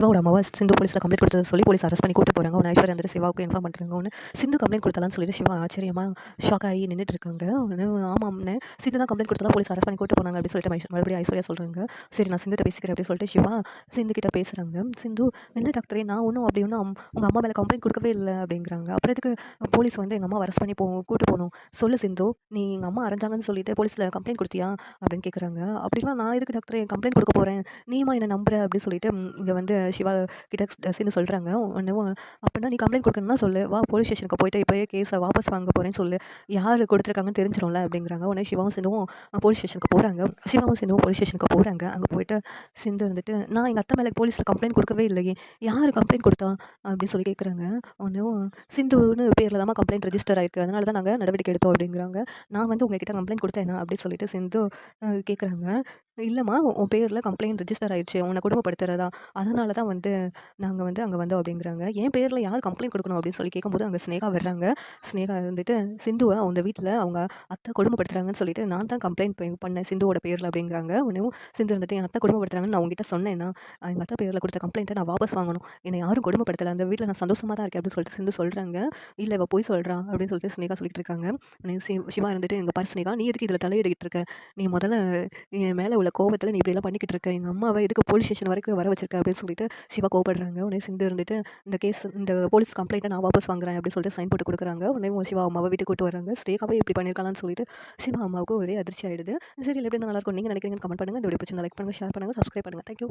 சிவாவோட அம்மாவை சிந்து போலீஸில் கம்ப்ளைண்ட் கொடுத்ததை சொல்லி போலீஸ் அரெஸ்ட் பண்ணி கூட்டு போகிறாங்க ஒன்று ஐஸ்வர்யா வந்துட்டு சிவாவுக்கு இன்ஃபார்ம் பண்ணுறாங்க ஒன்று சிந்து கம்ப்ளைண்ட் கொடுத்தாலான்னு சொல்லிட்டு சிவா ஆச்சரியமாக ஷாக் ஆகி நின்றுட்டு இருக்காங்க. ஒன்று ஆமாம்னு சிந்து தான் கம்ப்ளைண்ட் கொடுத்தா போலீஸ் அரெஸ்ட் பண்ணி கூட்டு போனாங்க அப்படின்னு சொல்லிட்டு மறுபடியும் ஐஸ்வர்யா சொல்கிறாங்க சரி நான் சிந்துகிட்ட பேசிக்கிறேன் அப்படின்னு சொல்லிட்டு சிவா சிந்து கிட்ட பேசுகிறாங்க சிந்து என்ன டாக்டரே நான் ஒன்றும் அப்படி ஒன்றும் உங்கள் அம்மா மேலே கம்ப்ளைண்ட் கொடுக்கவே இல்லை அப்படிங்கிறாங்க. அப்புறம் எதுக்கு போலீஸ் வந்து எங்கள் அம்மா அரெஸ்ட் பண்ணி போ கூட்டு போகணும்? சொல்லு சிந்து நீ எங்கள் அம்மா அரைஞ்சாங்கன்னு சொல்லிட்டு போலீஸில் கம்ப்ளைண்ட் கொடுத்தியா அப்படின்னு கேட்குறாங்க அப்படிலாம் நான் எதுக்கு டாக்டரே கம்ப்ளைண்ட் கொடுக்க போகிறேன் நீமா என்ன நம்புற அப்படின்னு சொல்லிட்டு இங்கே வந்து சிவா கிட்ட சேர்ந்து சொல்கிறாங்க ஒன்று அப்படின்னா நீ கம்ப்ளைண்ட் கொடுக்கணும்னா சொல்லு. வா போலீஸ் ஸ்டேஷனுக்கு போயிட்டு இப்போயே கேஸை வாபஸ் வாங்க போகிறேன்னு சொல்லு. யார் கொடுத்துருக்காங்கன்னு தெரிஞ்சிடும்ல அப்படிங்கிறாங்க. உடனே சிவாவும் சிந்துவும் போலீஸ் ஸ்டேஷனுக்கு போகிறாங்க சிவாவும் சிந்துவும் போலீஸ் ஸ்டேஷனுக்கு போகிறாங்க அங்கே போயிட்டு சிந்து வந்துட்டு நான் எங்கள் அத்தை மேலே போலீஸில் கம்ப்ளைண்ட் கொடுக்கவே இல்லையே. யார் கம்ப்ளைண்ட் கொடுத்தா? அப்படின்னு சொல்லி கேட்குறாங்க ஒன்றும் சிந்துன்னு பேரில் தான் கம்ப்ளைண்ட் ரெஜிஸ்டர் ஆயிருக்கு. அதனால தான் நாங்கள் நடவடிக்கை எடுத்தோம். அப்படிங்கிறாங்க. நான் வந்து உங்ககிட்ட கம்ப்ளைண்ட் கொடுத்தேன்? அப்படின்னு சொல்லிட்டு சிந்து கேட்குறாங்க இல்லைம்மா உன் பேரில் கம்ப்ளைண்ட் ரிஜிஸ்டர் ஆயிடுச்சு உன்னை குடும்பப்படுத்துறதா? அதனால தான் வந்து நாங்கள் வந்து அங்கே வந்தோம் அப்படிங்கிறாங்க. என் பேரில் யார் கம்ப்ளைண்ட் கொடுக்கணும் அப்படின்னு சொல்லி கேட்கும்போது அங்கே ஸ்னேகா வர்றாங்க. ஸ்னேகா இருந்துட்டு சிந்துவை அவங்க வீட்டில் அவங்க அத்தை குடும்பப்படுத்துறாங்கன்னு சொல்லிட்டு நான் தான் கம்ப்ளைண்ட் பண்ணேன் சிந்துவோட பேரில் அப்படிங்கிறாங்க. உன்னையும் சிந்து இருந்துட்டு என் அத்தை குடும்பப்படுத்துறாங்கன்னு நான் உங்ககிட்ட சொன்னேன்னா எங்கள் அத்தை பேரில் கொடுத்த கம்ப்ளைண்ட்டை நான் வாபஸ் வாங்கணும். என்னை யாரும் குடும்பப்படுத்தலை. அந்த வீட்டில் நான் சந்தோஷமாக தான் இருக்கேன் அப்படின்னு சொல்லிட்டு சிந்து சொல்கிறாங்க இல்லை இப்போ போய் சொல்கிறா அப்படின்னு சொல்லிட்டு ஸ்னேகா சொல்லிட்டு இருக்காங்க. சிவா இருந்துட்டு எங்கள் பாரு ஸ்னேகா நீ எதுக்கு இதில் தலையிடுகிட்டு இருக்க? நீ முதல்ல என் மேலே உள்ள கோபத்தில் நீ இப்படிலாம் பண்ணிக்கிட்டு இருக்க எங்கள் அம்மாவை எதுக்கு போலீஸ் ஸ்டேஷன் வரைக்கும் வர வச்சிருக்க அப்படின்னு சொல்லிட்டு சிவா கோவப்படுறாங்க. உடனே சிந்து இருந்துட்டு இந்த கேஸ் இந்த போலீஸ் கம்ப்ளைண்ட்டை நான் வாபஸ் வாங்குறேன் அப்படின்னு சொல்லிட்டு சைன் போட்டு கொடுக்குறாங்க. உடனே உன் சிவா அம்மாவை வீட்டுக்கு கூட்டு வராங்க. ஸ்டேக்காவே இப்படி பண்ணியிருக்கலாம்னு சொல்லிட்டு சிவா அம்மாவுக்கு ஒரே அதிர்ச்சி ஆயிடுது. சரி எப்படி நல்லா இருக்கும்? நீங்கள் நினைக்கிறீங்கன்னு கமெண்ட் பண்ணுங்கள் இந்த வீடியோ பிடிச்சிருந்தா லைக் பண்ணுங்கள் ஷேர் பண்ணுங்கள் சப்ஸ்கிரைப் பண்ணுங்கள் தேங்க்யூ